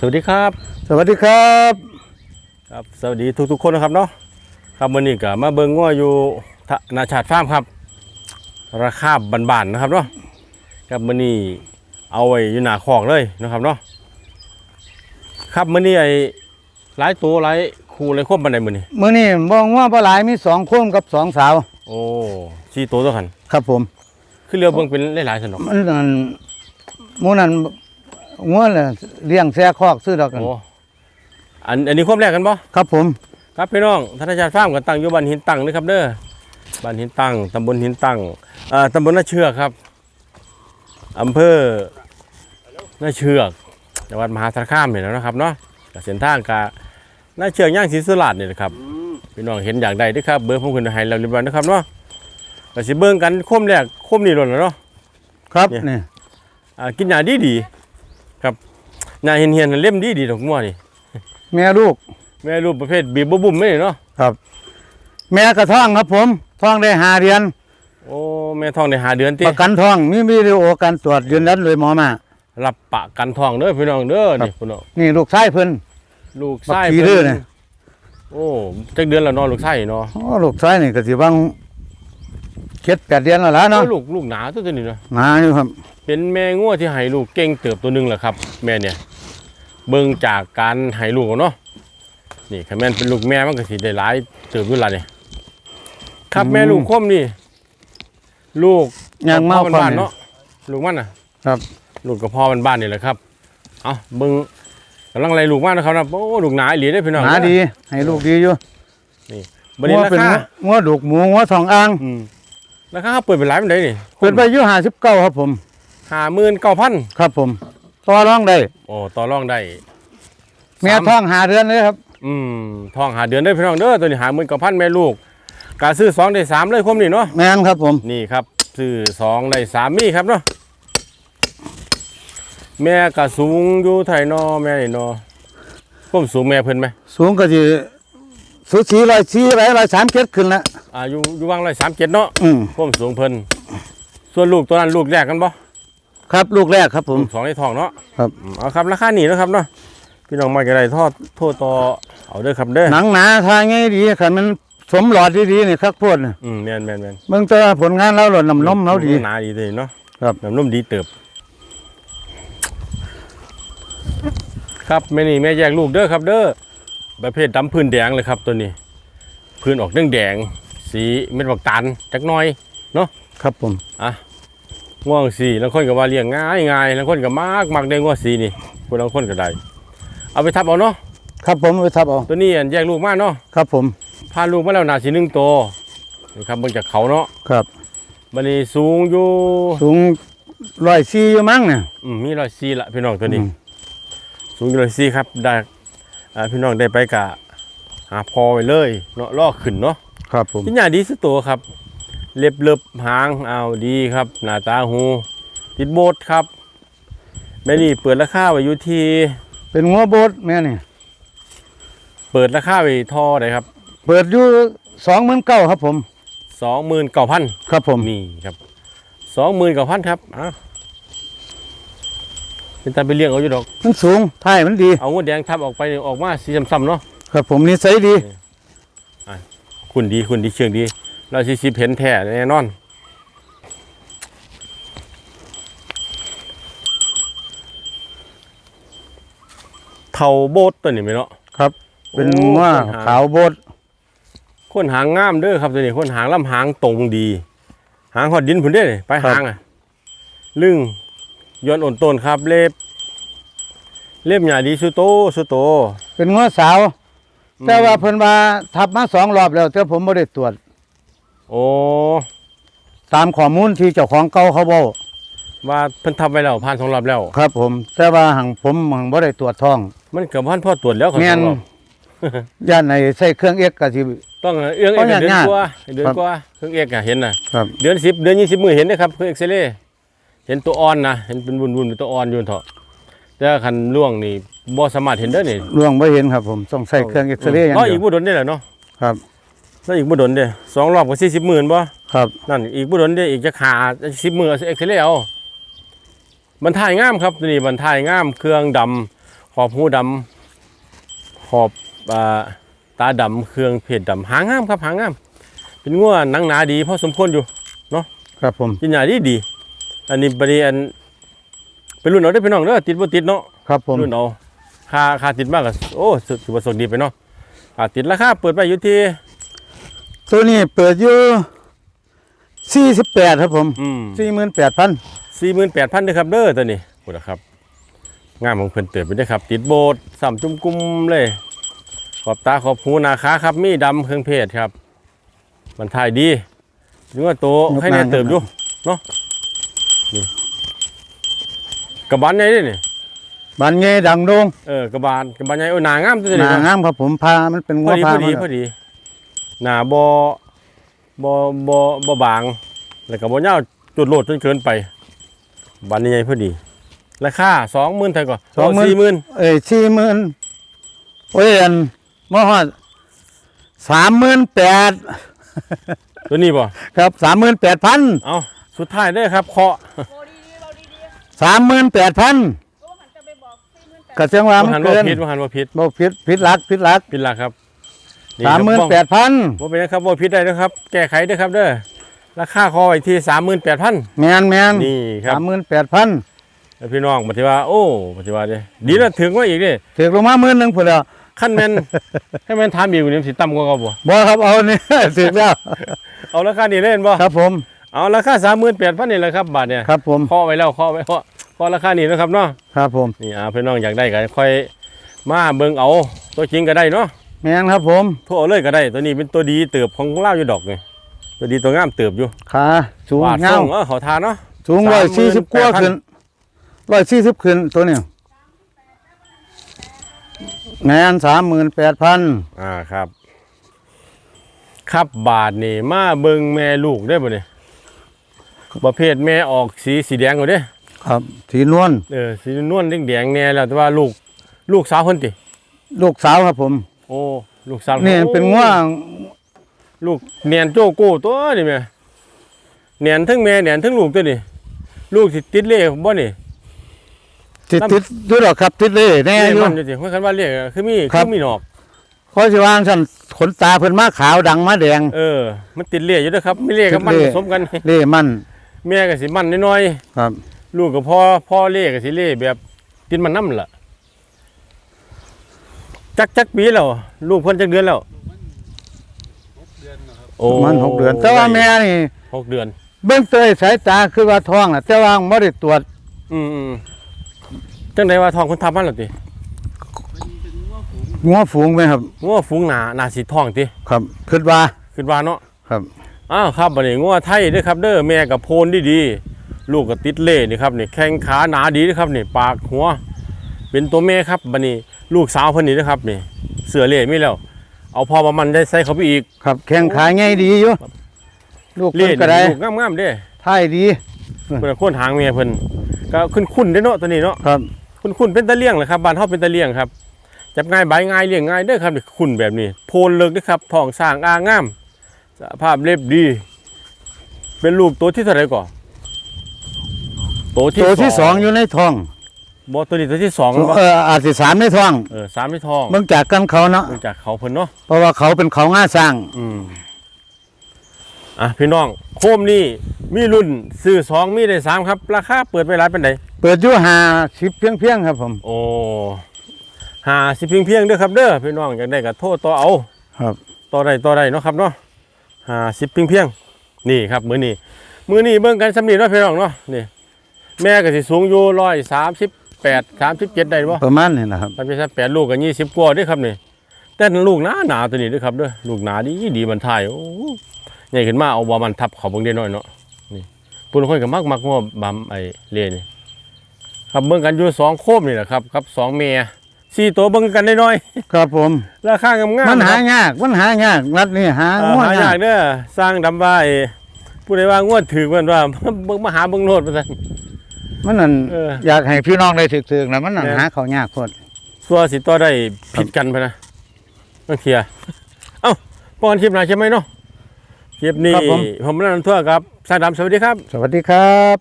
สวัสดีครับ สวัสดีครับครับสวัสดีทุกๆคนนะครับเนาะครับวันนี้ก็มาเบิ่งง้ออยู่ทะนาชาติฟาร์มครับ ราคาบานๆนะครับเนาะครับมื้อนี้เอาไว้อยู่หน้าคอกเลยนะครับเนาะครับมื้อนี้ไอ้หลายตัวหลายคู่หลายควบบันไดมื้อนี้มื้อนี้มองว่าปลาหลายมีสองคนกับสองสาว โอ้สี่ตัวตัวกันครับผมคือเรือเบิ่งเป็นหลายๆสนอกมันนั่นหมู่นั้น งัวน่ะเลี้ยงแซ่คอกซื้อดอกกันโอ้อันอันนี้ควบแรกกันบ่ครับผม ครับพี่น้องธนาชาติฟาร์มกันตั้งอยู่บ้านหินตั้งนะครับเด้อบ้านหินตั้งตำบลหินตั้งเอ่อตำบลนาเชือกครับอำเภอนาเชือกจังหวัดมหาสารคามเห็นแล้วนะครับเนาะกับเส้นทางกานาเชือกย่างศรีสุราษฎร์นี่แหละครับพี่น้องเห็นอย่างใดเด้วยครับเบอร์ผมขึ้นให้เราเรียบร้อยนะครับเนาะก็สิเบิ่งกันคมแรกคมนี่หล่นแล้วเนาะครับเนี่ยนี่อ่ากินหญ้าดีดีๆ ครับหญ้าเหียนๆเล่มดีดีๆดอกมัวนี่แม่ลูก แม่รูปประเภทบีบบ่บุ่มไม่เนาะครับ แม่กระท้องครับผมท้องได้หาเดือน โอ้แม่ท้องได้หาเดือนติประกันท้องมีวิดีโอการตรวจยืนยันโดยหมอมารับปะกันทองเด้อพี่น้องเด้อครับนี่พี่น้องนี่ลูกชายเพิ่นลูกบักไส้ขี่เด้อเนี่ยโอ้จักเดือนแล้วเนาะลูกไส้เนาะอ๋อลูกชายนี่ก็สิวัง เจ็ดแปดเดือนแล้วล่ะเนาะโอ้ลูกลูกหนาตัวนี้เนาะหนาอยู่ครับ เป็นแม่งัวที่ให้ลูกเก่งเติบตัวหนึงแหละครับ แม่เนี่ย เบิ่งจากการให้ลูกเนาะนี่คันแม่นเป็นลูกแม่มันก็สิได้หลายเติบอยู่ล่ะนี่ครับแม่ลูกคมนี่ ลูกยังเมาพ่อฟับ้านนๆเนาะเนาะลูกมันน่ะ ครับลูกกับพ่อมันบ้านนี่แหละครับ เอาเบิ่งกำลังไล่ลูกมานะครับนะโอ้ลูกหนาอีหลีได้อพี่น้องหนาดี ให้ลูกดีอยู่บัดนี้งัวราเป็นคางัวดุกหมูงัวทองอ่างอืม ราคาเขาเปิดเป็นหลายมันได้นี่เปิดไปอยู่ห้าสิบเก้าครับผม ห้าหมื่นเก้าพันครับผมต่อรองได้โอ้ต่อรองได้ แม่สามท้องหาเดือนเลยครับ อืมทองหาเดือนได้พี่น้องเด้อตัวนี้หาหมื่นเก้าพันแม่ลูกกาซื้อสองได้สามเลยคมนี่เนาะแม่นครับผม นี่ครับซื้อสองได้สามมีครับเนาะแม่กะสูงอยู่ไทยนอแม่นี่นอผมสูงแม่เพิ่นไหมสูงก็จะสูสีร้อยสี่ร้อยร้อยสามเจ็ดขึ้นละ อ่าอยู่อยู่วางร้อยสามเจ็ดเนาะอืมผมสูงเพิ่นส่วนลูกตัวนั้นลูกแรกกันบ่ครับลูกแรกครับผม ลูกสองในทองเนาะครับ อืมเอาครับราคาหนีนาะครับเนาะพี่น้องมาจะได้ทอดโทษต่อเอาเด้อครับเด้อหนังหนาทางไงดีขันมันสมหลอดดีๆนี่ครับพวดน่ะอืมแม่นแม่นแม่นเบิ่งแตัวาผลงานเราหล่นน้ำนมเราดี หนาดีเลยเนาะครับ น้ำนมดีเติบ ครับแม่นี่แม่แยกลูกเด้อครับเด้อประเภทดำพื้นแดงเลยครับตัวนี้ พื้นออกแดงแดงๆ สีเม็ดบักตาลจักหน่อยครับผมอะง่วงสีแล้วคนก็ว่าเลี้ยงง่ายง่ายแล้วคนก็มากมักได้ง่วงสีนี่คนบางคนก็ได้ เอาไปทับเอาเนาะครับผมไปทับเอาตัวนี้อันแยกลูกมาเนาะครับผมพาลูกมาแล้วนาสีหนึ่งตัวนี่ครับเบิ่งจากเขาเนาะครับบันนี้สูงอยู่สูงร้อยสี่อยู่มั้งเนี่ยอืมมีรอยซีละพี่น้องตัวนี้อืมสูงอยู่รอยซีครับได้อ่าพี่น้องได้ไปกะหาพอไปเลยเนาะล่อขึ้นเนาะ ครับผมพี่ใหญ่ดีสุดตัวครับ เล็บเล็บหางเอาดีครับ หน้าตาหู ติดโบสครับแม่นี่เปิดราคาไว้อยู่ที่ เป็นงัวโบดแม่นี่เปิดราคาไว้ทอได้ครับ เปิดอยู่สองหมื่นเก้าครับผมสองหมื่นเก้าพันครับผมนี่ครับสองหมื่นเก้าพันครับอะเป็นตาไปเลี้ยงเอาอยู่ดอก มันสูงท้ายมันดี เอางวดแดงทับออกไปออกมาสีซ้ำๆเนาะครับผมนิสัยดี คุณดีคุณดีเชิงดี เราชิชิเพนแท้แน่นอนเท่าโบสตัวนี้ไหมเนาะครับ เป็นโอ้งัวคนหาขาวโบดคนหางงามเด้อครับตัวนี้คนหางลำหางตรงดี หางหอดดินผุนเด้อนี่ไปหางอะลึงย้อนอ่อนต้นครับเล็บ เล็บหยาดีสุโตสุโต เป็นงัวสาว แต่ว่าเพิ่นว่าทับมาสองรอบแล้วแต่ผมไม่ได้ตรวจ โอ้ตามข้อมูลที่เจ้าของเก่าเขาบอกว่าเพิ่นทำไปแล้วผ่านสองรอบแล้ว ครับ ผม แต่ว่าหังผมหังบ่ได้ตรวจท้อง มันกับพันพ่อตรวจแล้วครับแม่นสองรอบย่านในใส่เครื่องเอ็กซ์ก็สิ ต้องเอื้องเอกเพราะเดือนยากกว่าเดือนครับกว่าเครื่องเอกอะเห็นน่ะครับเดือนสิบเดือนยี่สิบมือเห็นนะครับเครื่องเอ็กซเรย์เห็นตัวอ่อนนะเห็นเป็นวุนวุนๆเป็นตัวอ่อนอยู่เถอะแต่คันล่วงนี่ บ่สามารถเห็นได้อนี่ล่วงบ่เห็นครับผมต้องใส่เครื่องเอ็กซเรย์อย่างก็เดีอียกวบุดนได้แหละเนาะครับแล้วอีกบุดนเด้สองรอบก็สี่สิบหมื่นบ่ครับนั่นอีกบุดนเด้อีกจะขาสิบมือเอ็กซเรย์เอาบรรทายงามครับตัวนี่บรรทายงามเครื่องดำหอบหูดำขอบอ่าตาดำเครื่องเพชรดำหางามครับหางาม เป็นงัวหนังหนาดีพอสมควรอยู่ครับผมกินยาดีดี อันนี้บริอันเป็นรุ่นเอาได้อพี่น้องเด้อติดบ่ติดเนาะครับผมรุ่นเอา ค่าค่าติดมากก็โอ้สุดสุดประสงค์ดีไปเนาะค่าติดราคาเปิดไปอยู่ที่ตัวนี้เปิดอยู่สี่สิบแปดครับผมอืมสี่หมื่นแปดพันสี่หมื่นแปดพันเด้อครับเด้อตัวนี้พูดนะครับ งามของเพิ่นเติบไปเด้อครับ ติดโบสถ์สามจุ่มกุมเลย ขอบตาขอบหูหนาขาครับ มีดำเครื่องเพศครับ มันถ่ายดีนึกว่าโตให้แน่เติบอยู่เนาะนี่กระบาลใหญ่เด้อนี่ บานเงี้ยดังโดงเออกระบาลกระบาลใหญ่โอ้หนางามตัวหนี้นานะงามครับผมพามันเป็นพงัอวดีพาพอดีมาพอดีหนาบอบอบอบอบาง แล้วก็บ่ยาวจุดโลดจนเกินไปบานใหญ่พอดีราคาสองหมื่นไทยก่อนสี่หมื่นเอ้ยสี่หมื่นโอ้ยอันมอฮอดสามหมื่นแปดตัวนี้บ่ครับสามหมื่นแปดพันเอาสุดท้ายเด้อครับเคาะโบดีๆเราดีสามหมื่นแปดพัน กระเสียงว่าว่ามันหันเกิว่านผิดว่าหันว่าผิดบ่ผิดผิดหลักผิดหลักผิดหลักครับสามหมื่นแปดพันว่าเป็นนะครับว่าผิดได้นะครับ แก้ไขเด้อครับเด้อราคาคอไว้ที่สามหมื่นแปดพันแมนแมนนี่ครับสามหมื่นแปดพันแล้วพี่น้องปฏิว่าโอ้ปฏิว่าเด้ดีนะถึงว่าอีกเด้ถือลงมาหมื่นหนึ่งพุ่นแล้วขั้นแม่นให้แม่นถามอีกว่านี่มันสิต่ำกว่าเขาบ่บ่ครับเอานี่ถือแล้วเอาราคานี้เล่นบ่ครับผมเอาราคาสามหมื่นแปดพันนี่แหละครับบาทเนี่ยครับผมเคาะไว้แล้วเคาะไว้เคาะเคาะราคานี้นะครับเนาะครับผมนี่อ่าพี่น้องอยากได้ก็ค่อยมาเบิ่งเอาตัวจริงก็ได้เนาะแมนครับผมทั่วเอาเลยก็ได้ ตัวนี้เป็นตัวดีเติบของเล่าวอยู่ดอกไงตัวดีตัวงามเติบอยู่ขาสูงวาดเงาส่งเออขอทานเนาะสูงร้อยสี่สิบกว่าขึ้นร้อยสี่สิบขึ้นตัวเนี้ยแมนสามหมื่นแปดพันอ่าครับ ครับบาทนี่มาเบิ่งแม่ลูกได้บ่เนี่ยประเภทแม่ออกสีสีแดงกว่าเด้ ครับสีนวลเออสีนวลแดงๆแน่แล้วแต่ว่าลูกลูกสาวคนติลูกสาวครับผม โอ้ลูกสาวนี่เป็นง่วงลูกเนียนโจโก้ตัวนี่แม่เนียนทั้งแม่เนียนทั้งลูกตัวนี่ลูกสิติดเล่บ่นี่ติดติดด้วยหรอกครับติดเลยแน่เล่อยู่มันอยู่สิเพราะคันว่าเล่คือมีครับคือมีหนอกเพราะสิวางฉันขนตาเพิ่นมาขาวดังมาแดง เออ มันติดเล่อยู่เด้อครับไม่เล่กับมันติดเล่ผสมกันเล่มันแม่ก็สิมันน้อยครับๆ ลูกกับพ่อพ่อเล่ก็สิเล่แบบติดมันน้ำล่ะ จักจักปีแล้วลูกเพิ่นจักเดือนแล้วโอ้มันหกเดือน แต่ว่าแม่นี่หกเดือน เบื้องต้นสายตาคือว่าท้องน่ะแต่ว่าบ่ได้ตรวจอืมอืมจังไดว่าทองคนทับมันเหรอติงัวฝูงไหมครับงัวฝูงหนาหนาสีทองติครับคิดว่าคิดว่าเนาะครับอ้าวครับบัดนี้งัวไทยเด้อครับ เด้อแม่กับโพนดีๆ ลูกก็ติดเล่นี่ครับนี่แข้งขาหนาดีเด้อครับนี่ปากหัว เป็นตัวแม่ครับบัดนี้ลูกสาวเพิ่นนี่นะครับนี่เสือเล่มีแล้ว เอาพอประมันได้ใส่เขาไปอีกครับแข้งขาง่ายดีอยู่ลูกเล่เพิ่นนี่ก็ได้ลูกงามๆเด้ท้ายดีเพิ่นโค่นหางแม่เพิ่นก็คุ้นๆเด้อเนาะตัวนี้เนาะครับคุ้นๆเป็นตะเลี่ยงแหละครับบ้านเฮาเป็นตะเลี่ยงครับจับง่ายใบง่ายเลี้ยงง่ายเด้อครับนี่คุ้นแบบนี้ โพนเลิกเด้อครับท้องสร้างอ่างงามสภาพเรียบดี เป็นลูกตัวที่เท่าไหร่ก่อน ตัวที่ตัวที่สองอยู่ในท้องบ่ตัวนี้ตัวที่สองบ่เอออาจสิสามในท้องเออสามที่ท้องเบิ่งจากกันเขาเนาะเนื่องจากเขาเพิ่นเนาะเพราะว่าเขาเป็นเขาง่าสร้างอืมอะพี่น้องโคมนี่มีรุ่นซื้อสองมีได้สามครับ ราคาเปิดไปหลายปานใดเปิดอยู่หาสิบเพียงเพียงๆครับ ผม โอ้หาสิเพียงเพียงๆเด้อครับเด้อพี่น้องอยากได้ก็โทรต่อเอา ครับต่อได้ต่อได้เนาะครับเนาะหาสิเพียงเพียงๆนี่ครับมื้อนี้มื้อนี้เบิ่งกันสำนีเนาะพี่น้องเนาะนี่ แม่ก็สิสูงอยู่138 37ได้บ่ประมาณนี้นะครับถ้าเป็นสัก8ลูกก็20กว่าเด้อครับนี่แต่ลูกหนาหนาตัวนี้เด้อครับเด้อลูกหนาดีดีมันถ่ายโอ้ใหญ่ขึ้นมาเอาบ่มันทับเขาเบิ่งได้น้อยเนาะนี่ผู้ลางคนก็มักมักว่าบำไอ้เล่นี่ครับเบิ่งกันอยู่สองโคมนี่แหละครับครับสองเมียสี่ตัวเบิ่งกันได้น้อยครับผมราคางามๆมันหาครับยากมันหายากรัดนี่หาเอ่อง่วหายากเด้อสร้างดำว่าไอ้ผู้ใดว่างวดถือเพิ่นว่า เบิ่งมาหาเบิ่งโลดว่าซั่น มันนั่นเออ อยากให้พี่น้องได้ถึกๆนะมันนั่นแม่นหาเขายากโพดตัวสิตัวได้ผิดกันไปนะต้องเคลียร์เอ้าป้อนคลิปหน้าใช่ไหมเนาะคลิปนี้ผมนันทั่วครับสร้างดำสวัสดีครับ สวัสดีครับ